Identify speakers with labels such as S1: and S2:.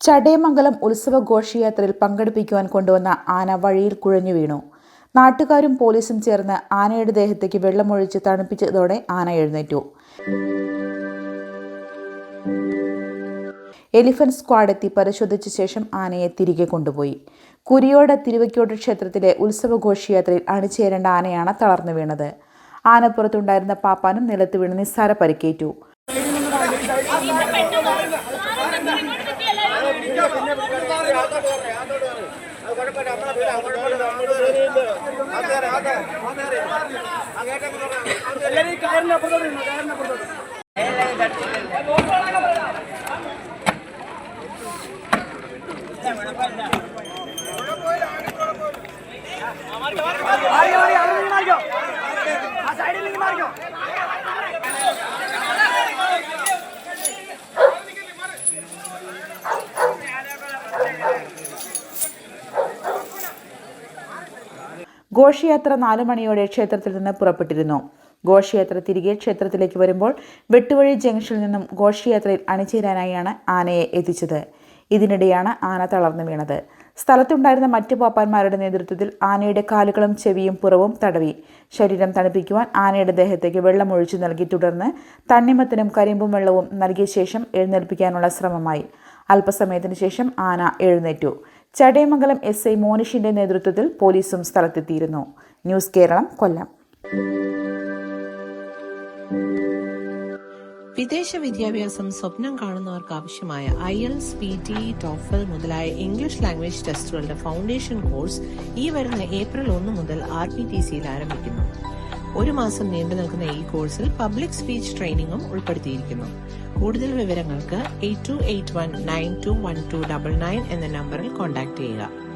S1: ചടയമംഗലം ഉത്സവ ഘോഷയാത്രയിൽ പങ്കെടുപ്പിക്കുവാൻ കൊണ്ടുവന്ന ആന വഴിയിൽ കുഴഞ്ഞു വീണു. നാട്ടുകാരും പോലീസും ചേർന്ന് ആനയുടെ ദേഹത്തേക്ക് വെള്ളമൊഴിച്ച് തണുപ്പിച്ചതോടെ ആന എഴുന്നേറ്റു. എലിഫന്റ് സ്ക്വാഡ് എത്തി പരിശോധിച്ച ശേഷം ആനയെ തിരികെ കൊണ്ടുപോയി. കുരിയോട് തിരുവയ്ക്കോട് ക്ഷേത്രത്തിലെ ഉത്സവ ഘോഷയാത്രയിൽ അണിചേരേണ്ട ആനയാണ് തളർന്നു വീണത്. ആനപ്പുറത്തുണ്ടായിരുന്ന പാപ്പാനും നിലത്ത് വീണ് നിസ്സാര പരിക്കേറ്റു.
S2: എല്ലാരും ഈ
S1: ഘോഷയാത്ര നാലു മണിയോടെ ക്ഷേത്രത്തിൽ നിന്ന് പുറപ്പെട്ടിരുന്നു. ഘോഷയാത്ര തിരികെ ക്ഷേത്രത്തിലേക്ക് വരുമ്പോൾ വെട്ടുവഴി ജംഗ്ഷനിൽ നിന്നും ഘോഷയാത്രയിൽ അണിചേരാനായാണ് ആനയെ എത്തിച്ചത്. ഇതിനിടെയാണ് ആന തളർന്നു വീണത്. സ്ഥലത്തുണ്ടായിരുന്ന മറ്റു പാപ്പാന്മാരുടെ നേതൃത്വത്തിൽ ആനയുടെ കാലുകളും ചെവിയും പുറവും തടവി. ശരീരം തണുപ്പിക്കുവാൻ ആനയുടെ ദേഹത്തേക്ക് വെള്ളം ഒഴിച്ചു നൽകി തുടർന്ന് തണ്ണിമത്തനും കരിമ്പും വെള്ളവും നൽകിയ ശേഷം എഴുന്നേൽപ്പിക്കാനുള്ള ശ്രമമായി. അല്പസമയത്തിന് ശേഷം ആന എഴുന്നേറ്റു. ചടയമംഗലം എസ് ഐ മോനിഷിന്റെ നേതൃത്വത്തിൽ പോലീസും സ്ഥലത്തെത്തിയിരുന്നു. ന്യൂസ് കേരളം കൊല്ലം.
S3: വിദേശ വിദ്യാഭ്യാസം സ്വപ്നം കാണുന്നവർക്ക് ആവശ്യമായ IELTS P T TOEFL മുതലായ ഇംഗ്ലീഷ് ലാംഗ്വേജ് ടെസ്റ്റുകളുടെ ഫൗണ്ടേഷൻ കോഴ്സ് ഈ വരുന്ന ഏപ്രിൽ ഒന്ന് മുതൽ ആർ പി ടി സിയിൽ ആരംഭിക്കുന്നു. ഒരു മാസം നീണ്ടു നിൽക്കുന്ന ഈ കോഴ്സിൽ പബ്ലിക് സ്പീച്ച് ട്രെയിനിങ്ങും ഉൾപ്പെടുത്തിയിരിക്കുന്നു. കൂടുതൽ വിവരങ്ങൾക്ക് eight two eight one nine two one two double nine എന്ന നമ്പറിൽ കോൺടാക്ട് ചെയ്യുക.